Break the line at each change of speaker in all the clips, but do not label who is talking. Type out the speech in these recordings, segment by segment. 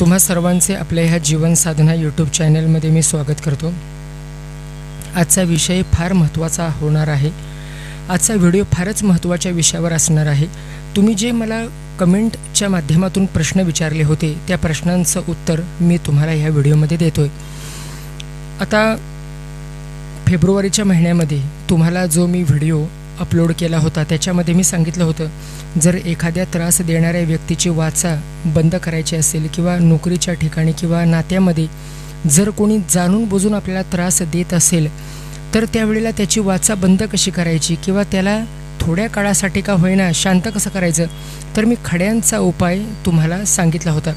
तुम्हा सर्वांचे आपल्या ह्या जीवन साधना यूट्यूब चॅनलमध्ये मी स्वागत करतो. आजचा विषय फार महत्त्वाचा होणार आहे. आजचा व्हिडिओ फारच महत्त्वाच्या विषयावर असणार आहे. तुम्ही जे मला कमेंटच्या माध्यमातून प्रश्न विचारले होते त्या प्रश्नांचं उत्तर मी तुम्हाला ह्या व्हिडिओमध्ये देतोय. आता फेब्रुवारीच्या महिन्यामध्ये तुम्हाला जो मी व्हिडिओ अपलोड केला होता. त्याच्यामध्ये मी सांगितलं होतं जर एखाद्या त्रास देणाऱ्या व्यक्तीची वाचा बंद करायची असेल किंवा नोकरीच्या ठिकाणी किंवा नात्यामध्ये जर कोणी जाणून बुजून आपल्याला त्रास देत असेल तर त्यावेळेला त्याची वाचा बंद कशी करायची किंवा त्याला थोड्या काळासाठी का होईना शांत कसं करायचं तर मी खड्यांचा उपाय तुम्हाला सांगितला होता.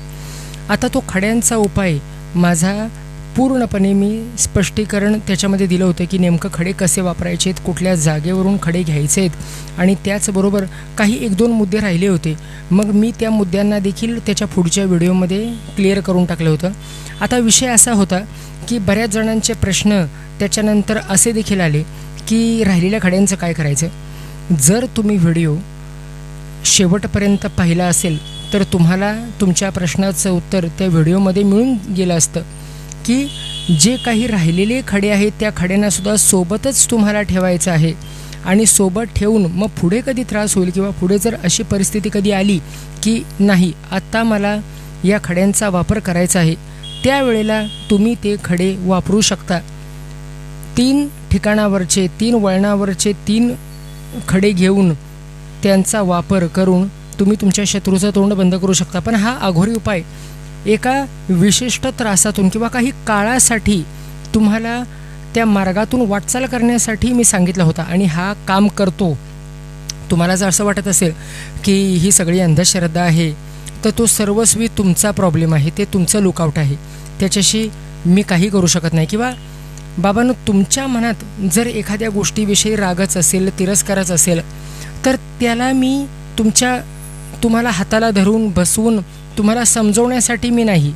आता तो खड्यांचा उपाय माझा पूर्णपणे मी स्पष्टीकरण त्याच्यामध्ये दिलं होतं की नेमकं खडे कसे वापरायचे आहेत कुठल्या जागेवरून खडे घ्यायचे आहेत. आणि त्याचबरोबर काही एक दोन मुद्दे राहिले होते. मग मी त्या मुद्द्यांना देखील त्याच्या पुढच्या व्हिडिओमध्ये क्लिअर करून टाकलं होतं. आता विषय असा होता की बऱ्याच जणांचे प्रश्न त्याच्यानंतर असे देखील आले की राहिलेल्या खड्यांचं काय करायचं? जर तुम्ही व्हिडिओ शेवटपर्यंत पाहिला असेल तर तुम्हाला तुमच्या प्रश्नाचं उत्तर त्या व्हिडिओमध्ये मिळून गेलं असतं. की जे काही राहिलेले खडे आहेत त्या खड्यांना सुद्धा सोबतच तुम्हाला ठेवायचं आहे. आणि सोबत ठेवून मग पुढे कधी त्रास होईल किंवा पुढे जर अशी परिस्थिती कधी आली की नाही आत्ता मला या खड्यांचा वापर करायचा आहे त्यावेळेला तुम्ही ते खडे वापरू शकता. तीन ठिकाणावरचे तीन वळणावरचे तीन खडे घेऊन त्यांचा वापर करून तुम्ही तुमच्या शत्रूचं तोंड बंद करू शकता. पण हा अघोरी उपाय एका विशिष्ट त्रासातून किंवा काही काळासाठी तुम्हाला त्या मार्गातून वाटचाल करण्यासाठी मी सांगितला होता. आणि हा काम करतो. तुम्हाला जर असं वाटत असेल की ही सगळी अंधश्रद्धा आहे तर तो सर्वस्वी तुमचा प्रॉब्लेम आहे ते तुमचं लुकआउट आहे. त्याच्याशी मी काही करू शकत नाही. किंवा बाबांनो तुमच्या मनात जर एखाद्या गोष्टीविषयी रागच असेल तिरस्कारच असेल तर त्याला मी तुमच्या तुम्हाला हाताला धरून बसवून तुम्हाला समजवण्यासाठी मी नाही.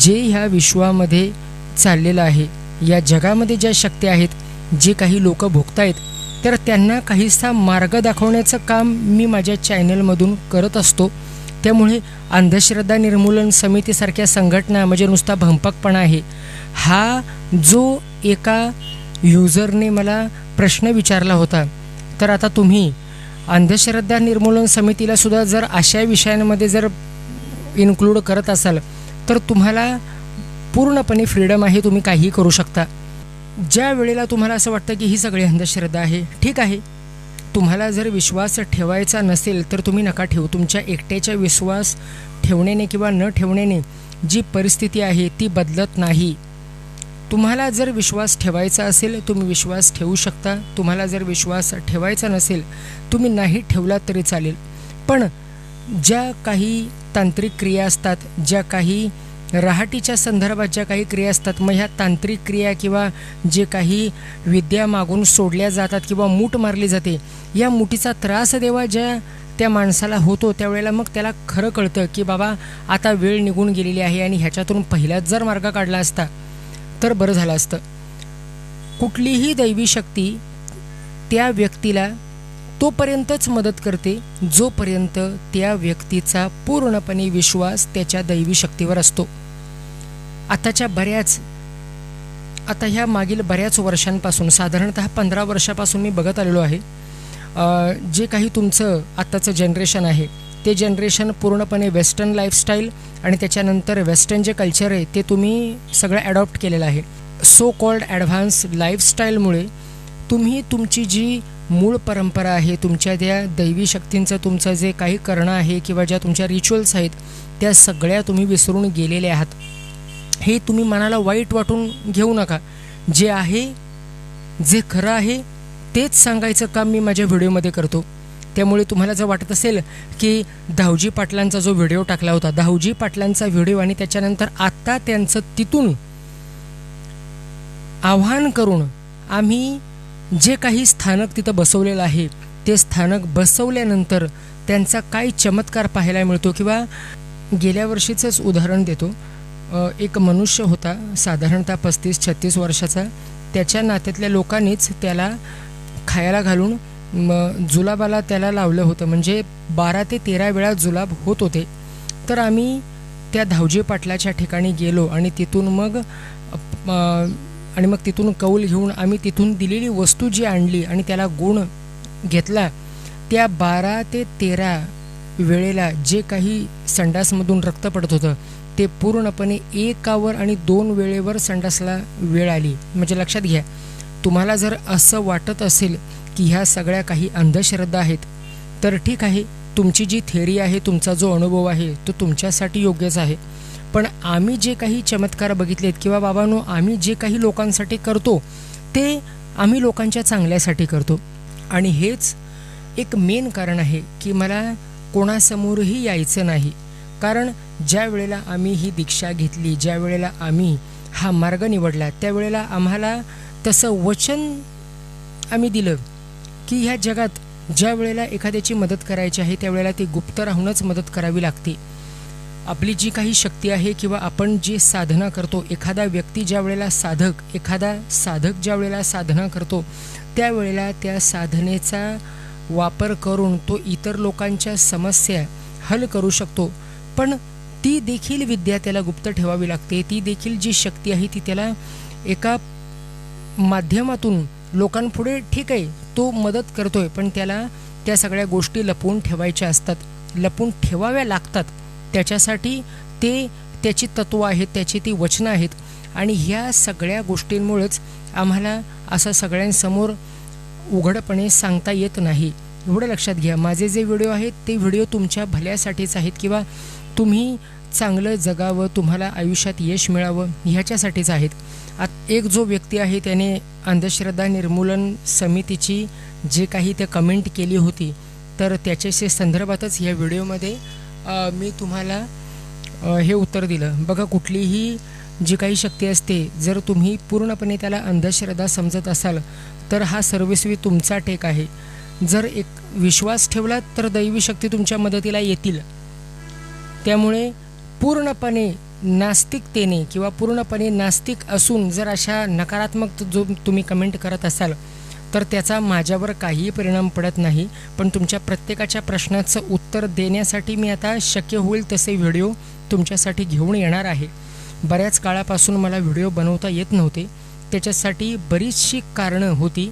जे ह्या विश्वामध्ये चाललेलं आहे या जगामध्ये ज्या शक्ती आहेत जे काही लोक भोगतायत तर त्यांना काहीसा मार्ग दाखवण्याचं काम मी माझ्या चॅनलमधून करत असतो. त्यामुळे अंधश्रद्धा निर्मूलन समितीसारख्या संघटना म्हणजे नुसता भंपकपणा आहे. हा जो एका युजरने मला प्रश्न विचारला होता तर आता तुम्ही अंधश्रद्धा निर्मूलन समितीला सुद्धा जर अशा विषयांमध्ये जर इन्क्लूड करत असाल तर तुम्हाला पूर्णपणे फ्रीडम आहे तुम्ही काहीही करू शकता. ज्या वेळेला तुम्हाला असं वाटतं की ही सगळी अंधश्रद्धा आहे ठीक आहे. तुम्हाला जर विश्वास ठेवायचा नसेल तर तुम्ही नका ठेवू. तुमच्या एकट्याच्या विश्वास ठेवण्याने किंवा न ठेवण्याने जी परिस्थिती आहे ती बदलत नाही. तुम्हाला जर विश्वास ठेवायचा असेल तुम्ही विश्वास ठेवू शकता. तुम्हाला जर विश्वास ठेवायचा नसेल तुम्ही नाही ठेवला तरी चालेल. पण ज्या काही तांत्रिक क्रिया असतात ज्या काही रहाटीच्या संदर्भात ज्या काही क्रिया असतात मग ह्या तांत्रिक क्रिया किंवा जे काही विद्या मागून सोडल्या जातात किंवा मूठ मारली जाते या मुठीचा त्रास देवा ज्या त्या माणसाला होतो त्यावेळेला मग त्याला खरं कळतं की बाबा आता वेळ निघून गेलेली आहे आणि ह्याच्यातून पहिलाच जर मार्ग काढला असता तर बरं झालं असतं. कुठलीही दैवी शक्ती त्या व्यक्तीला तोपर्यंतच मदत करते जोपर्यंत त्या व्यक्तीचा पूर्णपणे विश्वास त्याच्या दैवी शक्तीवर असतो. आताच्या बऱ्याच आता ह्या मागील बऱ्याच वर्षांपासून साधारणतः पंधरा वर्षापासून मी बघत आलेलो आहे. जे काही तुमचं आत्ताचं जनरेशन आहे ते जनरेशन पूर्णपणे वेस्टर्न लाईफस्टाईल आणि त्याच्यानंतर वेस्टर्न जे कल्चर आहे ते तुम्ही सगळं ॲडॉप्ट केलेलं आहे. सो कॉल्ड ॲडव्हान्स लाईफस्टाईलमुळे तुम्ही तुमची जी मूळ परंपरा आहे तुमच्या त्या दैवी शक्तींचं तुमचं जे काही करणं आहे किंवा ज्या तुमच्या रिच्युअल्स आहेत त्या सगळ्या तुम्ही विसरून गेलेले आहात. हे तुम्ही मनाला वाईट वाटून घेऊ नका. जे आहे जे खरं आहे तेच सांगायचं काम मी माझ्या व्हिडिओमध्ये करतो. त्यामुळे तुम्हाला जर वाटत असेल की धावजी पाटलांचा जो व्हिडिओ टाकला होता धावजी पाटलांचा व्हिडिओ आणि त्याच्यानंतर आत्ता त्यांचं तिथून आव्हान करून आम्ही जे काही स्थानक तिथं बसवलेलं आहे ते स्थानक बसवल्यानंतर त्यांचा काय चमत्कार पाहायला मिळतो किंवा गेल्या वर्षीचंच उदाहरण देतो. एक मनुष्य होता साधारणतः पस्तीस छत्तीस वर्षाचा. त्याच्या नात्यातल्या लोकांनीच त्याला खायला घालून जुलाबाला त्याला लावलं होतं. म्हणजे बारा ते तेरा वेळा जुलाब होत होते. तर आम्ही त्या धावजे पाटलाच्या ठिकाणी गेलो आणि तिथून मग आणि मग तिथून कौल घेऊन आम्ही तिथून दिलेली वस्तू जी आणली आणि त्याला गुण घेतला त्या बारा ते तेरा वेळेला जे काही संडासमधून रक्त पडत होतं ते पूर्णपणे एकावर आणि दोन वेळेवर संडासला वेळ आली. म्हणजे लक्षात घ्या तुम्हाला जर असं वाटत असेल की ह्या सगळ्या काही अंधश्रद्धा आहेत. तर ठीक आहे तुमची जी थेरी आहे तुमचा जो अनुभव आहे तो तुमच्यासाठी योग्यच आहे. पण आम्ही जे काही चमत्कार बघितलेत किंवा बाबांनो आम्ही जे काही लोकांसाठी करतो ते आम्ही लोकांच्या चांगल्यासाठी करतो. आणि हेच एक मेन कारण आहे की मला कोणासमोरही यायचं नाही. कारण ज्या वेळेला आम्ही ही दीक्षा घेतली ज्या वेळेला आम्ही हा मार्ग निवडला त्यावेळेला आम्हाला तसं वचन आम्ही दिलं. की ह्या जगात ज्या वेळेला एखाद्याची मदत करायची आहे त्यावेळेला ती गुप्त राहूनच मदत करावी लागते. आपली जी काही शक्ती आहे किंवा आपण जी साधना करतो एखादा व्यक्ती ज्या वेळेला साधक एखादा साधक ज्या वेळेला साधना करतो त्यावेळेला त्या साधनेचा वापर करून तो इतर लोकांच्या समस्या हल करू शकतो. पण ती देखील विद्या त्याला गुप्त ठेवावी लागते. ती देखील जी शक्ती आहे ती त्याला एका माध्यमातून लोकांपुढे ठीक आहे तो मदत करतोय पण त्याला त्या सगळ्या गोष्टी लपवून ठेवायच्या असतात. लपवून ठेवाव्या लागतात. त्याच्यासाठी ते त्याची तत्त्व आहेत त्याची ती वचनं आहेत. आणि ह्या सगळ्या गोष्टींमुळेच आम्हाला असं सगळ्यांसमोर उघडपणे सांगता येत नाही. एवढं लक्षात घ्या. माझे जे व्हिडिओ आहेत ते व्हिडिओ तुमच्या भल्यासाठीच आहेत किंवा तुम्ही चांगलं जगावं तुम्हाला आयुष्यात यश मिळावं ह्याच्यासाठीच आहेत. आत एक जो व्यक्ती आहे त्याने अंधश्रद्धा निर्मूलन समितीची जे काही ते कमेंट केली होती तर त्याच्याशी संदर्भातच या व्हिडिओमध्ये मी तुम्हाला हे उत्तर दिलं. बघा कुठलीही जी काही शक्ती असते जर तुम्ही पूर्णपणे त्याला अंधश्रद्धा समजत असाल तर हा सर्वस्वी तुमचा टेक आहे. जर एक विश्वास ठेवला तर दैवी शक्ती तुमच्या मदतीला येतील. त्यामुळे पूर्णपणे नास्तिकतेने किंवा पूर्णपणे नास्तिक असून जर अशा नकारात्मक जो तुम्ही कमेंट करत असाल तर त्याचा माझ्यावर काहीही परिणाम पडत नाही. पण तुमच्या प्रत्येकाच्या प्रश्नाचं उत्तर देण्यासाठी मी आता शक्य होईल तसे व्हिडिओ तुमच्यासाठी घेऊन येणार आहे. बऱ्याच काळापासून मला व्हिडिओ बनवता येत नव्हते. त्याच्यासाठी बरीचशी कारणं होती.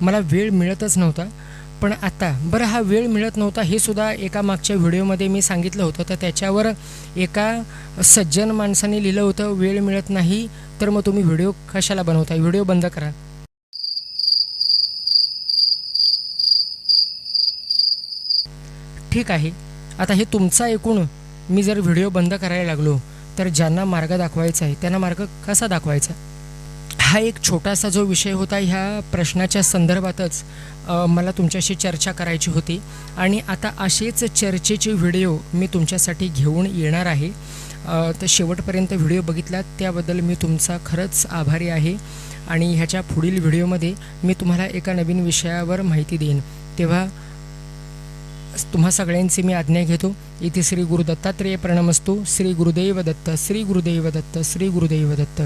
मला वेळ मिळतच नव्हता. पण आता बरं हा वेळ मिळत नव्हता हे सुद्धा एका मागच्या व्हिडिओमध्ये मी सांगितलं होतं. तर त्याच्यावर एका सज्जन माणसाने लिहिलं होतं वेळ मिळत नाही तर मग तुम्ही व्हिडिओ कशाला बनवता व्हिडिओ बंद करा. ठीक आहे. आता हे तुमचा ऐकून मी जर व्हिडिओ बंद करायला लागलो तर ज्यांना मार्ग दाखवायचा आहे त्यांना मार्ग कसा दाखवायचा? हा एक छोटासा जो विषय होता ह्या प्रश्नाच्या संदर्भातच मला तुमच्याशी चर्चा करायची होती. आणि आता असेच चर्चेचे व्हिडिओ मी तुमच्यासाठी घेऊन येणार आहे. तर शेवटपर्यंत व्हिडिओ बघितलात त्याबद्दल मी तुमचा खरंच आभारी आहे. आणि ह्याच्या पुढील व्हिडिओमध्ये मी तुम्हाला एका नवीन विषयावर माहिती देईन. तेव्हा तुम्हा सगळ्यांची मी आज्ञा घेतो. इथे श्री गुरु दत्तात्रेय प्रणमस्तू. श्री गुरुदैव दत्त. श्री गुरुदैव दत्त. श्री गुरुदेव दत्त.